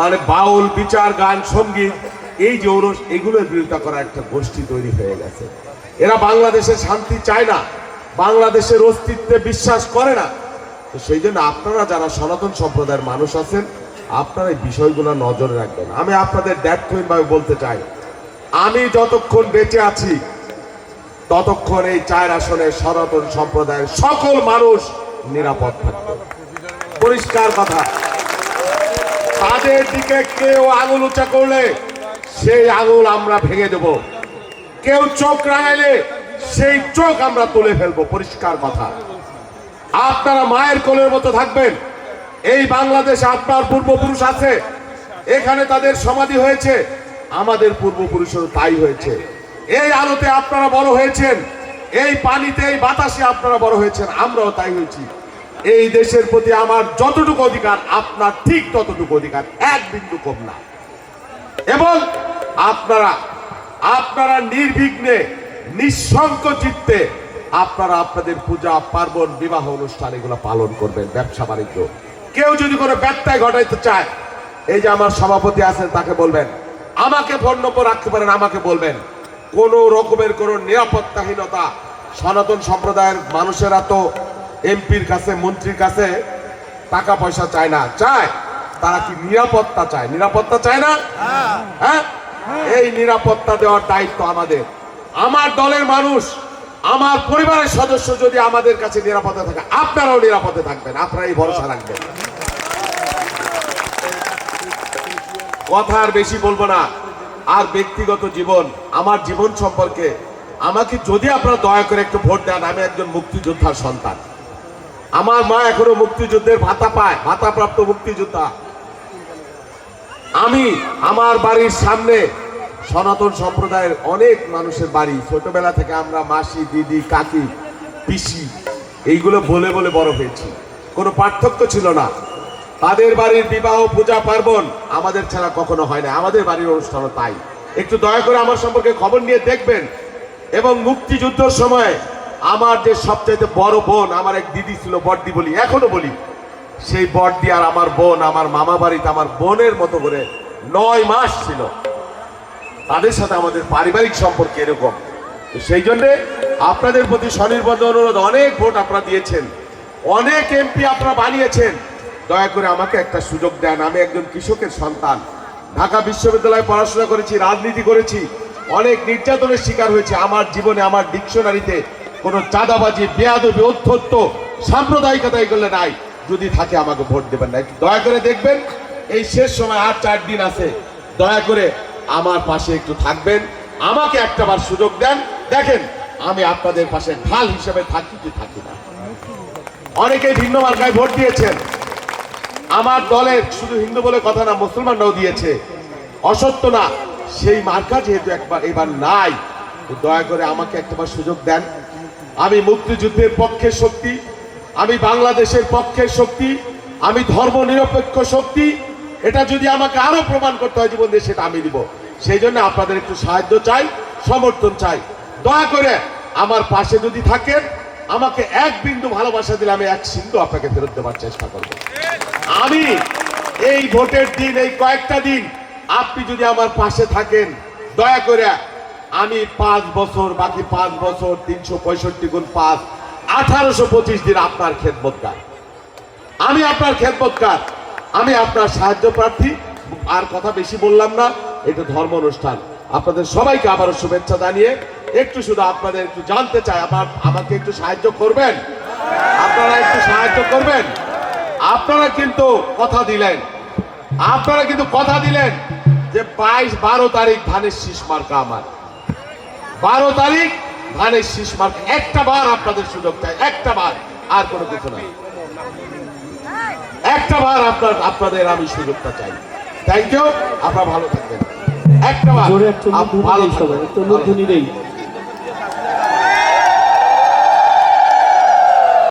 মানে বাউল, বিচার, গান, সংগীত, এই যে ওরস, এগুলোর বিরোধিতা করার একটা গোষ্ঠী তৈরি হয়ে গেছে। এরা বাংলাদেশের শান্তি চায় না, বাংলাদেশের অস্তিত্বে বিশ্বাস করে না। তো সেই জন্য আপনারা যারা সনাতন সম্প্রদায়ের মানুষ আছেন, আপনারা এই বিষয়গুলো নজরে রাখবেন। আমি আপনাদের ভাবে বলতে চাই। আমি যতক্ষণ বেঁচে আছি, ততক্ষণ এই চায়ের আসনে সনাতন সম্প্রদায়ের সকল মানুষ নিরাপদ থাকবে। পরিষ্কার কথা। তাদের দিকে কেউ আঙুল উঁচা করলে সেই আঙুল আমরা ভেঙে দেব। কেউ চোখ রাঙাইলে সেই চোখ আমরা তুলে ফেলব পরিষ্কার কথা। আপনারা মায়ের কোলের মতো থাকবেন। এই বাংলাদেশে আপনার পূর্বপুরুষ আছে। এখানে তাদের সমাধি হয়েছে। আমাদের পূর্বপুরুষেরও তাই হয়েছে। এই আলোতে আপনারা বড় হয়েছেন। এই পানিতে, এই বাতাসে আপনারা বড় হয়েছেন। আমরাও তাই হয়েছি। এই দেশের প্রতি আমার যতটুকু অধিকার, আপনার ঠিক ততটুকু অধিকার, এক বিন্দু কম না। এবং আপনারা আপনারা নির্বিঘ্নে নিঃসংক চিত্তে আপনারা আপনাদের পূজা, পার্বণ, বিবাহ অনুষ্ঠান এগুলো পালন করবেন, ব্যবসা বাণিজ্য। কেউ যদি কোনো ব্যত্যয় ঘটাইতে চায়, এই যে আমার সভাপতি আছেন, তাকে বলবেন, আমাকে ফোন রাখতে পারেন, আমাকে বলবেন। কোন রকমের কোন নিরাপত্তাহীনতা, সনাতন সম্প্রদায়ের মানুষেরা তো এমপির কাছে, মন্ত্রীর কাছে টাকা পয়সা চায় না। চায়। তারা কি নিরাপত্তা চায়? নিরাপত্তা চায় না? হ্যাঁ? এই নিরাপত্তা দেওয়ার দায়িত্ব আমাদের। আমার দলের মানুষ, আমার পরিবারের সদস্য যদি আমাদের কাছে নিরাপদে থাকে, আপনারাও নিরাপদে থাকবেন আপনারা এই ভরসা রাখবেন। কথা আর বেশি বলব না। আর ব্যক্তিগত জীবন, আমার জীবন সম্পর্কে আমাকে যদি আপনারা দয়া করে একটু ভোট দেন, আমি একজন মুক্তিযোদ্ধার সন্তান। আমার মা এখনও মুক্তিযুদ্ধের ভাতা পায়, ভাতাপ্রাপ্ত মুক্তিযোদ্ধা। আমি আমার বাড়ির সামনে সনাতন সম্প্রদায়ের অনেক মানুষের বাড়ি, ছোটবেলা থেকে আমরা মাসি, দিদি, কাকি, পিসি, এইগুলো বলে বলে বড় হয়েছি। কোনো পার্থক্য ছিল না। তাদের বাড়ির বিবাহ, পূজা, পার্বণ আমাদের ছাড়া কখনো হয় না। আমাদের বাড়ির অনুষ্ঠানও তাই। একটু দয়া করে আমার সম্পর্কে খবর নিয়ে দেখবেন এবং মুক্তিযুদ্ধের সময় আমার যে সবচাইতে বড় বোন, আমার এক দিদি ছিল বড়দি বলি, এখনও বলি, সেই বড়দি আর আমার বোন আমার মামা বাড়িতে আমার বোনের মতো করে নয় মাস ছিল। তাদের সাথে আমাদের পারিবারিক সম্পর্ক এরকম। সেই জন্যে আপনাদের প্রতি স্বনির্ভর অনুরোধ, অনেক ভোট আপনারা দিয়েছেন, অনেক এমপি আপনারা বানিয়েছেন। দয়া করে আমাকে একটা সুযোগ দেন, আমি একজন কৃষকের সন্তান। ঢাকা বিশ্ববিদ্যালয়ে পড়াশোনা করেছি, রাজনীতি করেছি, অনেক নির্যাতনের শিকার হয়েছে, আমার জীবনে আমার ডিকশনারিতে কোনো চাঁদাবাজি, বেয়াদবি, অধ্যত্ত সাম্প্রদায়িকতা এগুলো নাই। যদি থাকে আমাকে ভোট দেবেন না। দয়া করে দেখবেন, এই শেষ সময় আর চার দিন আছে। দয়া করে আমার পাশে একটু থাকবেন। আমাকে একটা বার সুযোগ দেন। দেখেন, আমি আপনাদের পাশে ঢাল হিসেবে থাকি কি থাকি না। অনেকেই ভিন্ন মার্কায় ভোট দিয়েছেন। আমার দলের শুধু হিন্দু বলে কথা না, মুসলমানরাও দিয়েছে। অসত্য না, সেই মার্কা যেহেতু একবার এবার নাই দয়া করে আমাকে একটাবার সুযোগ দেন। আমি মুক্তিযুদ্ধের পক্ষের শক্তি, আমি বাংলাদেশের পক্ষের শক্তি, আমি ধর্ম নিরপেক্ষ শক্তি। এটা যদি আমাকে আরও প্রমাণ করতে হয় জীবন দিয়ে, সেটা আমি দিব সেই জন্য আপনাদের একটু সাহায্য চাই, সমর্থন চাই। দয়া করে আমার পাশে যদি থাকেন, আমাকে এক বিন্দু ভালোবাসা দিলে আমি এক সিন্ধু আপনাকে ফেরত দেওয়ার চেষ্টা করব। আমি এই ভোটের দিন, এই কয়েকটা দিন, আপনি যদি আমার পাশে থাকেন, দয়া করে আমি পাঁচ বছর, বাকি পাঁচ বছর তিনশো পঁয়ষট্টি গুণ পাঁচ, আঠারোশো পঁচিশ দিন আপনার খেদমতকার আমি আপনার খেদমতকার আমি আপনার সাহায্য প্রার্থী, আর কথা বেশি বললাম না, এটা ধর্ম অনুষ্ঠান। আপনাদের সবাইকে আবারও শুভেচ্ছা জানিয়ে, একটু শুধু আপনাদের একটু জানতে চাই আমার আমাকে একটু সাহায্য করবেন? আপনারা একটু সাহায্য করবেন? আপনারা কিন্তু কথা দিলেন। আপনারা কিন্তু কথা দিলেন যে বাইশ, বারো তারিখ ধানের শীষ মার্কা আমার। বারো তারিখ ধানের শীষ মার্ক একটা বার আপনাদের সুযোগ চাই একটা বার আর কোনো কিছু না। একটা বার আপনার আপনাদের আমি সুযোগটা চাই। থ্যাংক ইউ আপনারা ভালো থাকবেন। একটা বার ভালো মধ্যে থাকবেন।